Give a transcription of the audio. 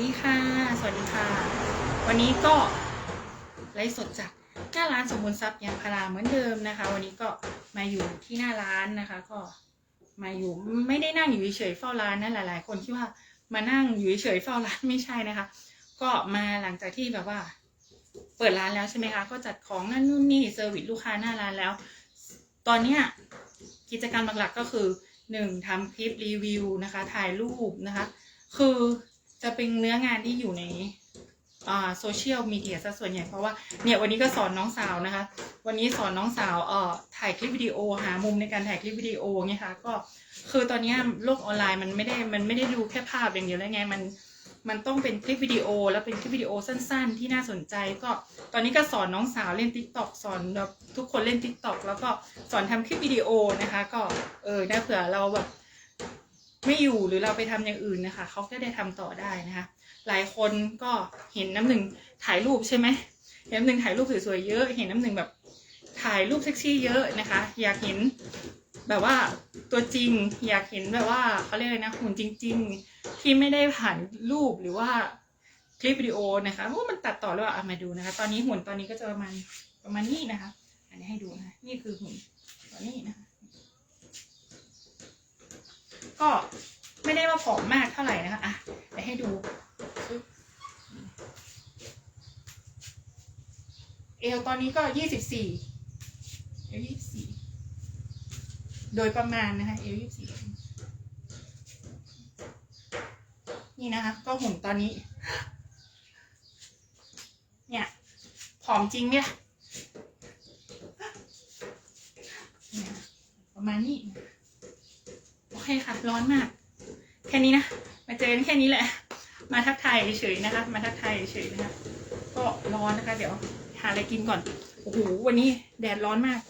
ดีค่ะ สวัสดีค่ะ วันนี้ก็ไลฟ์สดจากหน้าร้านสมบูรณ์ทรัพย์ยางพาราเหมือนเดิมนะคะ วันนี้ก็มาอยู่ที่หน้าร้านนะคะ ก็มาอยู่ไม่ได้นั่งอยู่เฉยเฝ้าร้านนะหลาย ๆ คนคิดว่ามานั่งอยู่เฉยเฝ้าร้านไม่ใช่นะคะ ก็มาหลังจากที่แบบว่า เปิดร้านแล้วใช่ไหมคะ ก็จัดของนั่นนู่นนี่เซอร์วิสลูกค้าหน้าร้านแล้ว ตอนเนี้ยกิจกรรมหลักๆก็คือหนึ่งทำคลิปรีวิวนะคะ ถ่ายรูปนะคะ คือ จะเป็นเนื้องานที่อยู่ในโซเชียลมีเดียซะส่วนใหญ่เพราะว่าเนี่ยวันนี้ก็สอนน้องสาวนะคะ วันนี้สอนน้องสาวเอ่อถ่ายคลิปวิดีโอหามุมในการถ่ายคลิปวิดีโอเนี่ยค่ะก็คือตอนนี้โลกออนไลน์มันไม่ได้มันไม่ได้ดูแค่ภาพอย่างเดียวแล้วไงมันมันต้องเป็นคลิปวิดีโอ แล้วเป็นคลิปวิดีโอสั้น ๆ ที่น่าสนใจก็ตอนนี้ก็สอนน้องสาวเล่น t ิ k t o k สอนแบบทุกคนเล่น t ิ k t o k แล้วก็สอนทำคลิปวิดีโอนะคะ ก็เออได้เผื่อเราแบบ ไม่อยู่หรือเราไปทำอย่างอื่นนะคะเขาก็ได้ทำต่อได้นะคะหลายคนก็เห็นน้ำหนึ่งถ่ายรูปใช่ไหมเห็นน้ำหนึ่งถ่ายรูปสวยๆเยอะเห็นน้ำหนึ่งแบบถ่ายรูปเซ็กซี่เยอะนะคะ อยากเห็นแบบว่าตัวจริงอยากเห็นแบบว่าเขาเรียกอะไรนะหุ่นจริง ๆ ที่ไม่ได้ผ่านรูปหรือว่าคลิปวิดีโอนะคะว่ามันตัดต่อแล้วอะเอามาดูนะคะ ตอนนี้หุ่นตอนนี้ก็จะประมาณประมาณนี้นะคะ อันนี้ให้ดูนะนี่คือหุ่นตอนนี้นะคะ ก็ไม่ได้ว่าผอมมากเท่าไหร่นะคะอะเดี๋ยวให้ดู เอวตอนนี้ก็ยี่สิบสี่เอวยี่สิบสี่โดยประมาณนะคะเอวยี่สิบสี่นี่นะคะ ก็หุ่นตอนนี้ เนี่ยผอมจริงเนี่ยประมาณนี้ ค่ะ ร้อนมาก แค่นี้นะ มาเจอกันแค่นี้แหละ มาทักทายเฉยๆนะคะ มาทักทายเฉยๆนะคะ ก็ร้อนนะคะ เดี๋ยวหาอะไรกินก่อน โอ้โห วันนี้แดดร้อนมาก